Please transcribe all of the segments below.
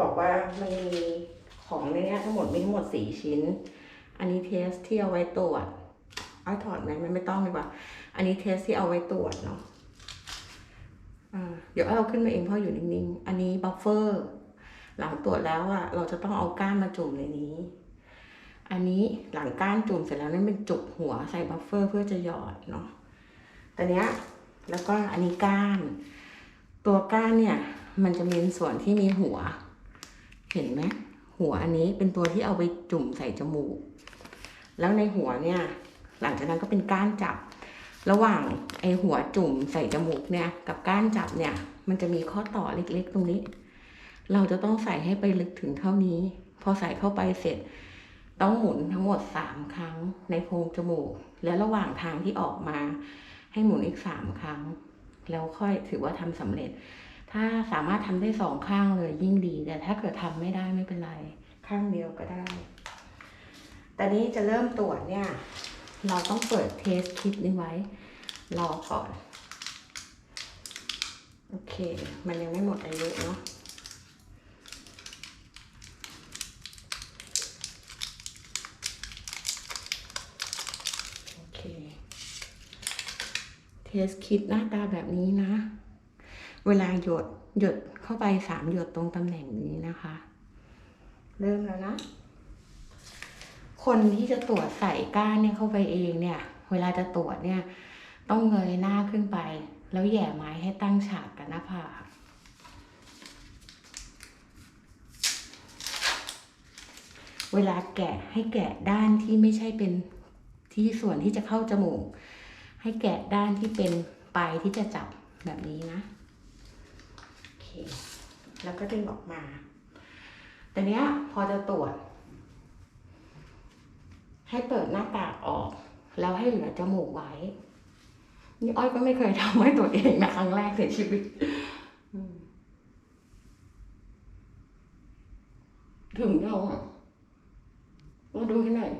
บอกว่ามันมีของในนี้ทั้งหมดมีทั้งหมดสี่ชิ้น อันนี้เทสที่เอาไว้ตรวจเอาถอดไหมมันไม่ต้องดีกว่า อันนี้เทสที่เอาไว้ตรวจเนาะอ่าเดี๋ยวเอาขึ้นมาเองเพราะอยู่นิ่งๆ อันนี้บัฟเฟอร์ หลังตรวจแล้วอะเราจะต้องเอาก้านมาจุ่มในนี้ อันนี้หลังก้านจุ่มเสร็จแล้วนั่นเป็นจุกหัวใส่บัฟเฟอร์เพื่อจะหยอดเนาะแต่เนี้ยแล้วก็อันนี้ก้าน ตัวก้านเนี่ยมันจะมีส่วนที่มีหัว เห็นไหมหัวอันนี้เป็นตัวที่เอาไปจุ่มใส่จมูก แล้วในหัวเนี่ย หลังจากนั้นก็เป็นก้านจับ ระหว่างไอหัวจุ่มใส่จมูกเนี่ย กับก้านจับเนี่ย มันจะมีข้อต่อเล็กๆตรงนี้ เราจะต้องใส่ให้ไปลึกถึงเท่านี้ พอใส่เข้าไปเสร็จ ต้องหมุนทั้งหมดสามครั้งในโพรงจมูก และระหว่างทางที่ออกมา ให้หมุนอีกสามครั้ง แล้วค่อยถือว่าทำสำเร็จ ถ้าสามารถทำได้สองข้างเลยยิ่งดี แต่ถ้าเกิดทำไม่ได้ไม่เป็นไร ข้างเดียวก็ได้ แต่นี้จะเริ่มตรวจเนี่ย เราต้องเปิดเทสคิดนี้ไว้ รอก่อน โอเค มันยังไม่หมดอายุเนาะโอเคเทสคิดหน้าตาแบบนี้นะ เวลาหยดหยดเข้าไปสามหยดตรงตำแหน่งนี้นะคะ เริ่มแล้วนะ คนที่จะตรวจใส่ก้านเนี่ยเข้าไปเองเนี่ย เวลาจะตรวจเนี่ย ต้องเงยหน้าขึ้นไป แล้วแหย่ไม้ให้ตั้งฉากกับหน้าผาเวลาแกะให้แกะด้านที่ไม่ใช่เป็นที่ส่วนที่จะเข้าจมูก ให้แกะด้านที่เป็นปลายที่จะจับแบบนี้นะ แล้วก็ดึงออกมา แต่เนี้ยพอจะตรวจ ให้เปิดหน้ากากออก แล้วให้เหลือจมูกไว้ นี่อ้อยก็ไม่เคยทำให้ตัวเองนะครั้งแรกในชีวิตถึงยังอะมาดูให้หน่อย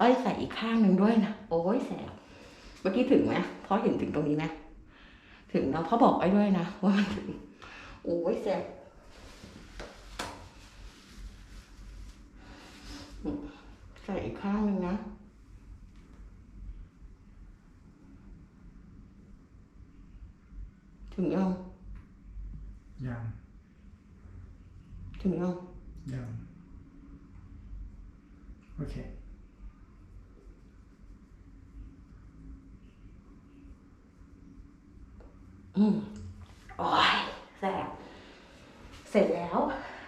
อ้อยใส่อี กข้างหนึ่งด้วยนะ โอ้ยแสบ เมื่อกี้ถึงไหมเพราะเห็นถึงตรงนี้ไหมถึงนะเพราะบอกไอ้ด้วยนะว่ามันถึง โอ้ยแสบอืมใส่อีกข้างหนึ่งนะถึงยังยังถึงยังยังโอเค อืมโอ้ยแสบเสร็จแล้ว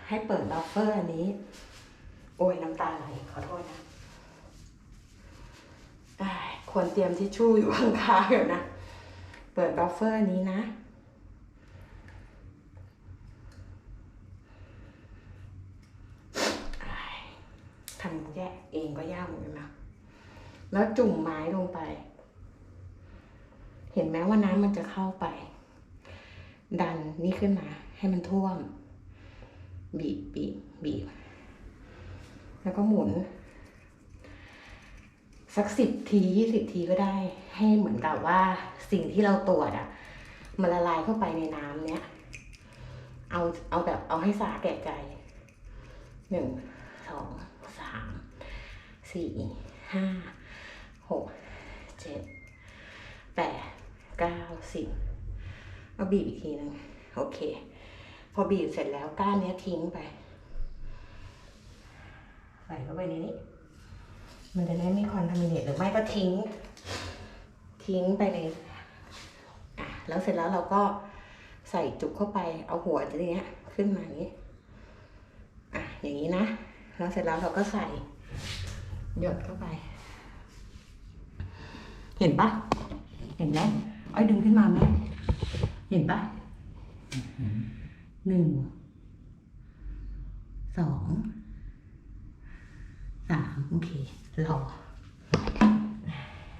ให้เปิดบัฟเฟอร์อันนี้ โอ้ยน้ำตาไหลขอโทษนะควรเตรียมทิชชู่อยู่ข้างๆเดี๋ยวนะ เปิดบัฟเฟอร์นี้นะ ทำแยกเองก็ยากเหมือนกันนะ แล้วจุ่มไม้ลงไป เห็นไหมว่าน้ำมันจะเข้าไป ดันนี่ขึ้นมา ให้มันท่วม บีบบีบบีบแล้วก็หมุน สักสิบทียี่สิบทีก็ได้ ให้เหมือนกับว่าสิ่งที่เราตรวจอะมันละลายเข้าไปในน้ำเนี้ยเอาเอาแบบเอาให้สาแก่ใจหนึ่งสองสามสี่ห้าหกเจ็ดแปดเก้าสิบ เอาบีบอีกทีหนึงโอเค พอบีบเสร็จแล้วก้านเนี้ยทิ้งไป ใส่เข้าไปในนี้ มันจะได้ไม่คอนทามิเนตหรือไม่ก็ทิ้ง ทิ้งไปในอะแล้วเสร็จแล้วเราก็ใส่จุกเข้าไปเอาหัวตัวเนี้ยขึ้นมาอย่างนี้อะอย่างนี้นะแล้วเสร็จแล้วเราก็ใส่หยดเข้าไป เห็นปะเห็นไหมอ้อยดึงขึ้นมาไหม เห็นปะหนึ่ง สอง สามโอเครอ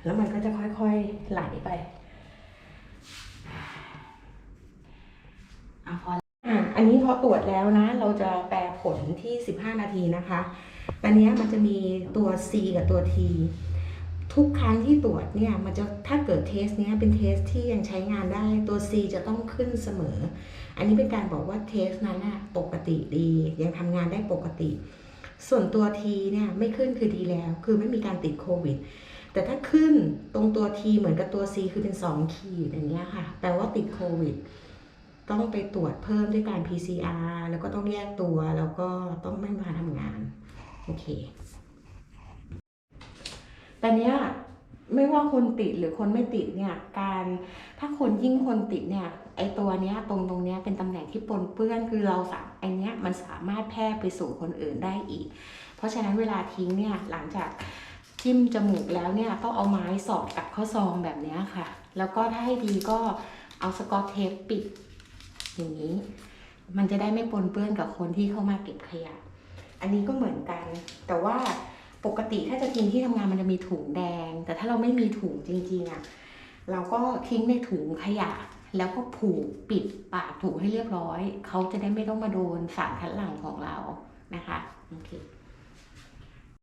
แล้วมันก็จะค่อยๆไหลไปอะพออะอันนี้พอตรวจแล้วนะ เราจะแปลผลที่ 15 นาทีนะคะ อันเนี้ยมันจะมีตัว C กับตัว T ทุกครั้งที่ตรวจเนี่ยมันจะถ้าเกิดเทสเนี้ยเป็นเทสที่ยังใช้งานได้ตัว C จะต้องขึ้นเสมอ อันนี้เป็นการบอกว่าเทสนั้นนะปกติดี ยังทำงานได้ปกติ ส่วนตัว T เนี่ยไม่ขึ้นคือดีแล้ว คือไม่มีการติดโควิด แต่ถ้าขึ้นตรงตัว T เหมือนกับตัว C คือเป็น 2 ขีดอย่างเงี้ยค่ะแปลว่าติดโควิด ต้องไปตรวจเพิ่มด้วยการ PCR แล้วก็ต้องแยกตัวแล้วก็ต้องไม่มาทำงานโอเค แต่เนี้ยไม่ว่าคนติดหรือคนไม่ติดเนี่ยการถ้าคนยิ่งคนติดเนี่ยไอตัวเนี้ยตรงตรงเนี้ยเป็นตำแหน่งที่ปนเปื้อนคือเราสามไอเนี้ยมันสามารถแพร่ไปสู่คนอื่นได้อีก เพราะฉะนั้นเวลาทิ้งเนี่ยหลังจากจิ้มจมูกแล้วเนี่ยต้องเอาไม้สอดกับข้าซองแบบเนี้ยค่ะ แล้วก็ถ้าให้ดีก็เอาสกอตเทปปิด อย่างนี้ มันจะได้ไม่ปนเปื้อนกับคนที่เข้ามาเก็บขยะ อันนี้ก็เหมือนกันแต่ว่า ปกติถ้าจะทิ้งที่ทำงานมันจะมีถุงแดง แต่ถ้าเราไม่มีถุงจริงๆอะ่ะเราก็ทิ้งในถุงขยะ แล้วก็ผูกปิดปากถุงให้เรียบร้อย เขาจะได้ไม่ต้องมาโดนสารคัดหลั่งของเรานะคะโอเค